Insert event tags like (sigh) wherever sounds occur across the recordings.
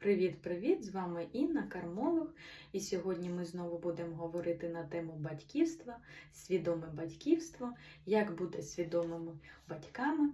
Привіт-привіт! З вами Інна, кармолог. І сьогодні ми знову будемо говорити на тему батьківства, свідоме батьківство, як бути свідомими батьками.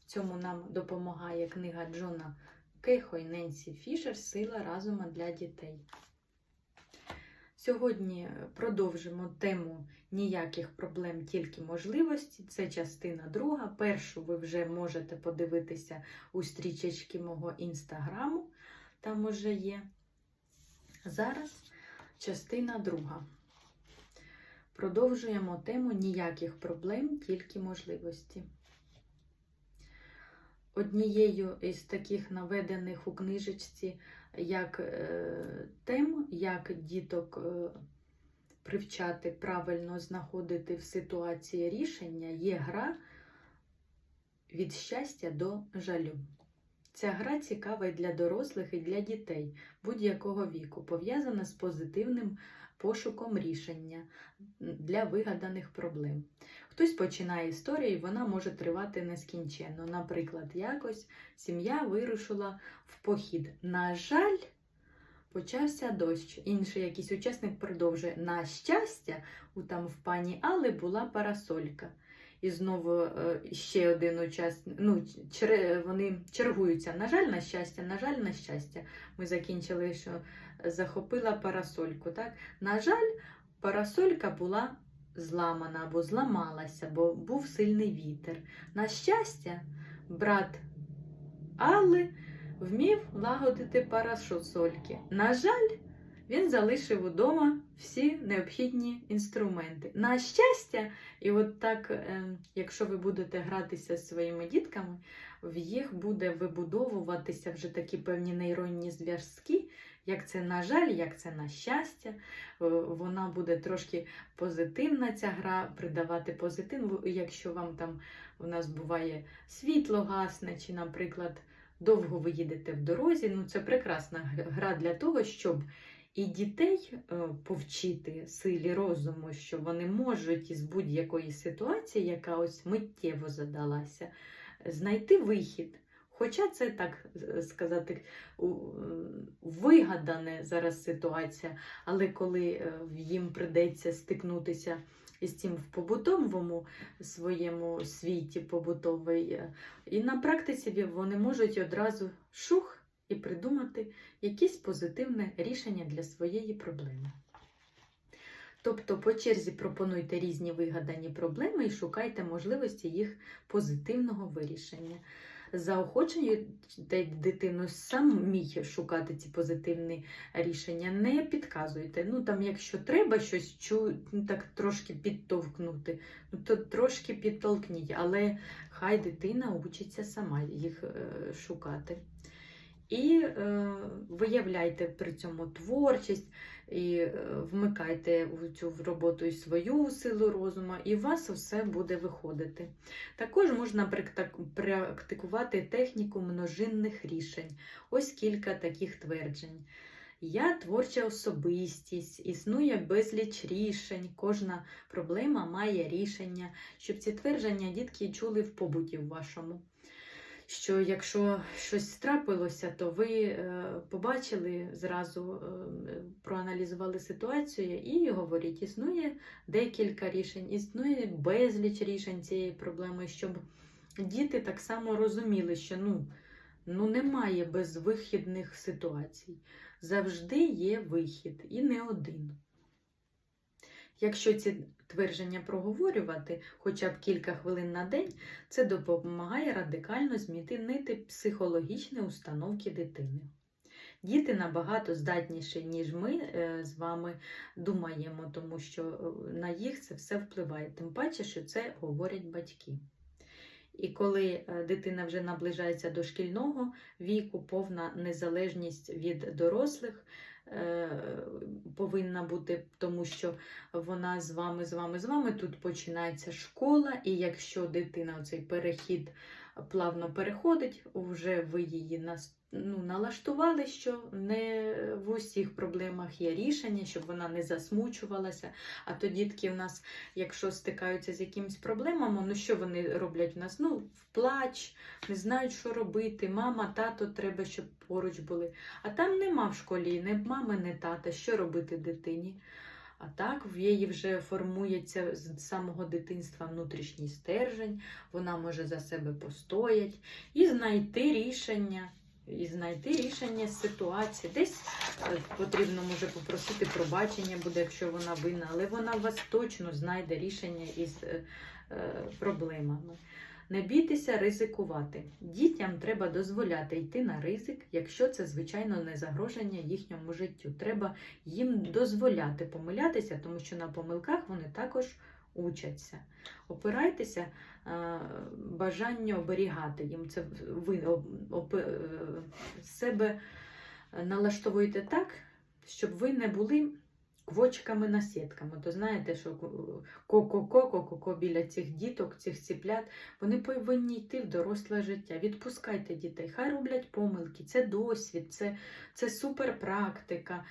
В цьому нам допомагає книга Джона Кейхо і Ненсі Фішер Сила разума для дітей. Сьогодні продовжимо тему ніяких проблем, тільки можливості. Це частина друга. Першу ви вже можете подивитися у стрічечки мого інстаграму там уже є. Зараз частина друга. Продовжуємо тему ніяких проблем, тільки можливості. Однією із таких наведених у книжечці як е, тем, як діток е, привчати правильно знаходити в ситуації рішення, є гра від щастя до жалю. Ця гра цікава і для дорослих і для дітей будь-якого віку, пов'язана з позитивним пошуком рішення для вигаданих проблем. Хтось починає історію, і вона може тривати нескінченно. Наприклад, якось сім'я вирушила в похід. На жаль, почався дощ. Інший якийсь учасник продовжує. На щастя, у там в пані Али була парасолька. І знову е, ще один учасник. Ну, вони чергуються. На жаль, на щастя, на жаль, на щастя. Ми закінчили, що захопила парасольку. Так? На жаль, парасолька була зламана або зламалася, бо був сильний вітер. На щастя, брат Алли вмів лагодити парасольки. На жаль, він залишив удома всі необхідні інструменти. На щастя, і от так, е, якщо ви будете гратися з своїми дітками, в їх буде вибудовуватися вже такі певні нейронні зв'язки, як це на жаль, як це на щастя. Е, Вона буде трошки позитивна, ця гра, придавати позитив, якщо вам там у нас буває світло гасне, чи, наприклад, довго ви їдете в дорозі. Ну, це прекрасна гра для того, щоб і дітей е, повчити силі розуму, що вони можуть із будь-якої ситуації, яка ось миттєво задалася, знайти вихід. Хоча це так е, сказати, вигадана зараз ситуація, але коли е, їм придеться стикнутися із цим в побутовому своєму світі побутовий, і на практиці вони можуть одразу шух і придумати якесь позитивне рішення для своєї проблеми. Тобто по черзі пропонуйте різні вигадані проблеми і шукайте можливості їх позитивного вирішення. Заохочуйте дитину самі шукати ці позитивні рішення, не підказуйте. Ну там, якщо треба щось чу, ну, так трошки підтовкнути, ну то трошки підтолкніть, але хай дитина учиться сама їх е, шукати. І е, виявляйте при цьому творчість, і е, вмикайте в цю роботу і свою силу розуму, і у вас все буде виходити. Також можна практикувати техніку множинних рішень. Ось кілька таких тверджень. Я творча особистість, існує безліч рішень, кожна проблема має рішення, щоб ці твердження дітки чули в побуті в вашому що якщо щось трапилося, то ви е, побачили зразу, е, проаналізували ситуацію і говоріть, існує декілька рішень, існує безліч рішень цієї проблеми, щоб діти так само розуміли, що ну, ну немає безвихідних ситуацій. Завжди є вихід і не один. Якщо ці твердження проговорювати хоча б кілька хвилин на день, це допомагає радикально змінити психологічні установки дитини. Діти набагато здатніші, ніж ми е, з вами думаємо, тому що е, на їх це все впливає. Тим паче, що це говорять батьки. І коли е, дитина вже наближається до шкільного віку, повна незалежність від дорослих, повинна бути, тому що вона з вами, з вами, з вами. Тут починається школа, і якщо дитина цей перехід плавно переходить, вже ви її нас, ну, налаштували, що не в усіх проблемах є рішення, щоб вона не засмучувалася. А то дітки в нас, якщо стикаються з якимись проблемами, ну що вони роблять в нас? Ну, в плач, не знають, що робити. Мама, тато треба, щоб поруч були. А там нема в школі ні мами, ні тата, що робити дитині. А так в її вже формується з самого дитинства внутрішній стержень, вона може за себе постоять і знайти рішення, і знайти рішення з ситуації. Десь е, потрібно може попросити пробачення буде, якщо вона винна, але вона у вас точно знайде рішення із е, е, проблемами. Не бійтеся ризикувати. Дітям треба дозволяти йти на ризик, якщо це, звичайно, не загроження їхньому життю. Треба їм дозволяти помилятися, тому що на помилках вони також учаться. Опирайтеся бажання оберігати їм. Це ви об- е, себе налаштовуєте так, щоб ви не були квочками на сітками. То знаєте, що ко-ко-ко, ко-ко-ко біля цих діток, цих ціплят, вони повинні йти в доросле життя. Відпускайте дітей, хай роблять помилки, це досвід, це, це суперпрактика.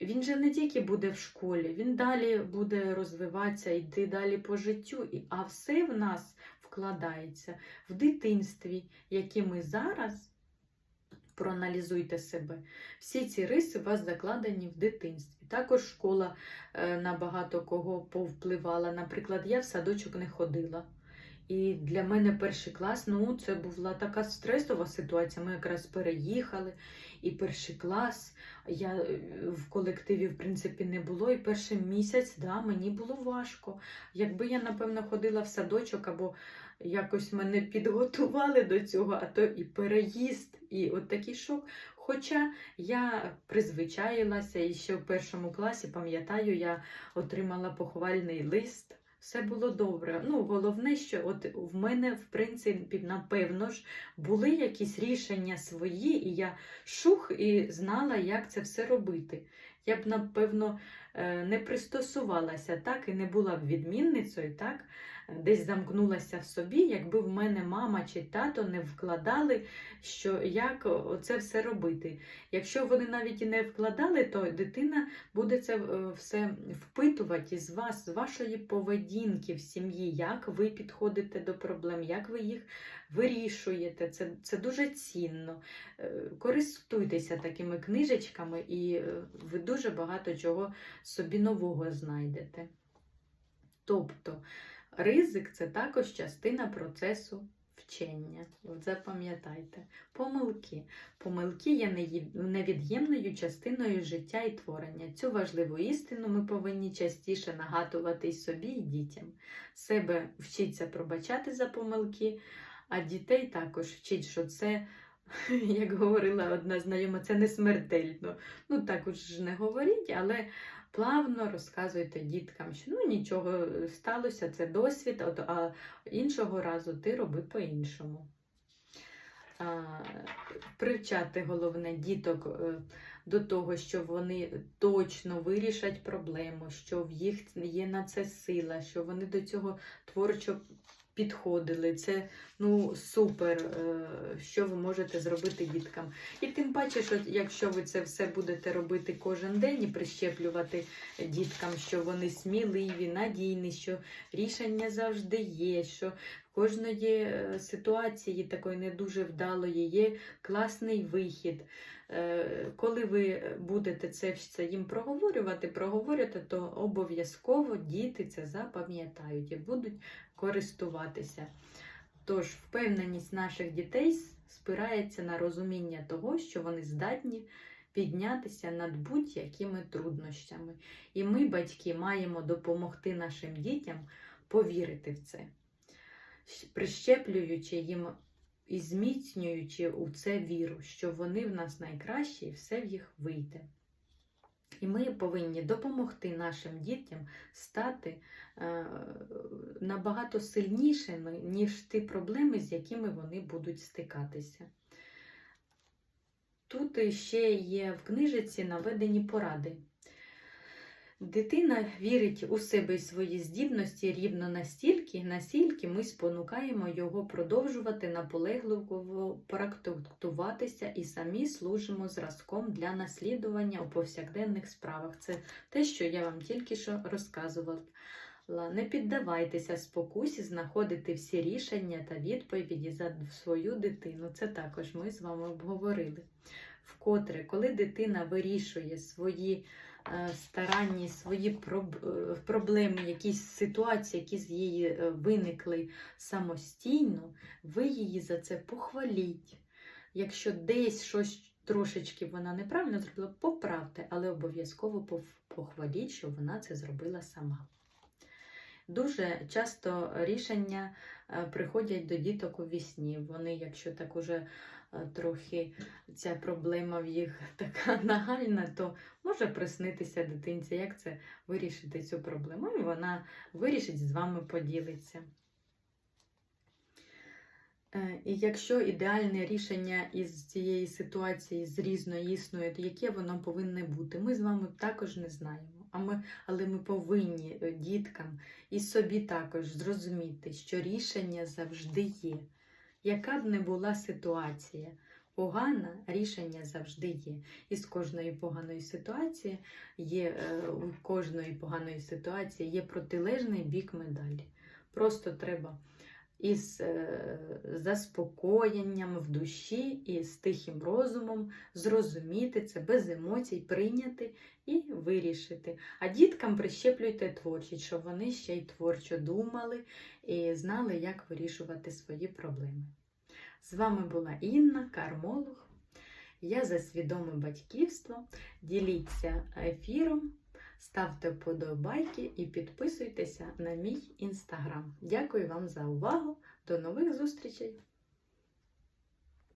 Він же не тільки буде в школі, він далі буде розвиватися, йти далі по життю. А все в нас вкладається в дитинстві, які ми зараз проаналізуйте себе. Всі ці риси у вас закладені в дитинстві. Також школа е, на багато кого повпливала. Наприклад, я в садочок не ходила. І для мене перший клас, ну, це була така стресова ситуація. Ми якраз переїхали, і перший клас я е, в колективі, в принципі, не було. І перший місяць да, мені було важко. Якби я, напевно, ходила в садочок або якось мене підготували до цього, а то і переїзд, і от такий шок. Хоча я призвичаїлася і ще в першому класі, пам'ятаю, я отримала похвальний лист. Все було добре. Ну, головне, що от в мене, в принципі, напевно ж, були якісь рішення свої, і я шух і знала, як це все робити. Я б, напевно, е, не пристосувалася так і не була б відмінницею, так, десь замкнулася в собі, якби в мене мама чи тато не вкладали, що як це все робити. Якщо вони навіть і не вкладали, то дитина буде це е, все впитувати з вас, з вашої поведінки в сім'ї, як ви підходите до проблем, як ви їх вирішуєте. Це, це дуже цінно. Е, Користуйтеся такими книжечками, і е, ви дуже багато чого собі нового знайдете. Тобто, ризик це також частина процесу вчення. От запам'ятайте. Помилки. Помилки є невід'ємною частиною життя і творення. Цю важливу істину ми повинні частіше нагадувати й собі і дітям. Себе вчиться пробачати за помилки, а дітей також вчить, що це. (laughs) Як говорила одна знайома, це не смертельно. Ну, так ж не говоріть, але плавно розказуйте діткам, що ну нічого сталося, це досвід, а іншого разу ти роби по-іншому. Привчати головне діток е, до того, що вони точно вирішать проблему, що в їх є на це сила, що вони до цього творчо підходили. Це ну, супер, е, що ви можете зробити діткам. І тим паче, що якщо ви це все будете робити кожен день і прищеплювати діткам, що вони сміливі, надійні, що рішення завжди є, що в кожної е, ситуації такої не дуже вдалої є класний вихід. Е, Коли ви будете це все їм проговорювати, проговорювати, то обов'язково діти це запам'ятають і будуть користуватися. Тож впевненість наших дітей спирається на розуміння того, що вони здатні піднятися над будь-якими труднощами. І ми, батьки, маємо допомогти нашим дітям повірити в це, прищеплюючи їм і зміцнюючи у це віру, що вони в нас найкращі і все в їх вийде. І ми повинні допомогти нашим дітям стати е, набагато сильнішими, ніж ті проблеми, з якими вони будуть стикатися. Тут ще є в книжиці наведені поради. Дитина вірить у себе і свої здібності рівно настільки, настільки ми спонукаємо його продовжувати наполегливо практикуватися і самі служимо зразком для наслідування у повсякденних справах. Це те, що я вам тільки що розказувала. Не піддавайтеся спокусі знаходити всі рішення та відповіді за свою дитину. Це також ми з вами обговорили. Вкотре, коли дитина вирішує свої старанні, свої е, проблеми, якісь ситуації, які з її е, виникли самостійно, ви її за це похваліть. Якщо десь щось трошечки вона неправильно зробила, поправте, але обов'язково похваліть, що вона це зробила сама. Дуже часто рішення е, приходять до діток у вісні. Вони, якщо так уже е, трохи ця проблема в їх (laughs) така нагальна, то може приснитися дитинці, як це вирішити цю проблему. І вона вирішить з вами поділиться. Е, І якщо ідеальне рішення із цієї ситуації з різної існує, то яке воно повинне бути? Ми з вами також не знаємо. А ми, але ми повинні е, діткам і собі також зрозуміти, що рішення завжди є. Яка б не була ситуація, погана рішення завжди є. І з кожної поганої ситуації є е, у кожної поганої ситуації є протилежний бік медалі. Просто треба із е, заспокоєнням в душі і з тихим розумом зрозуміти це без емоцій, прийняти і вирішити. А діткам прищеплюйте творчість, щоб вони ще й творчо думали і знали, як вирішувати свої проблеми. З вами була Інна, кармолог. Я за свідоме батьківство. Діліться ефіром, ставте вподобайки і підписуйтеся на мій інстаграм. Дякую вам за увагу. До нових зустрічей!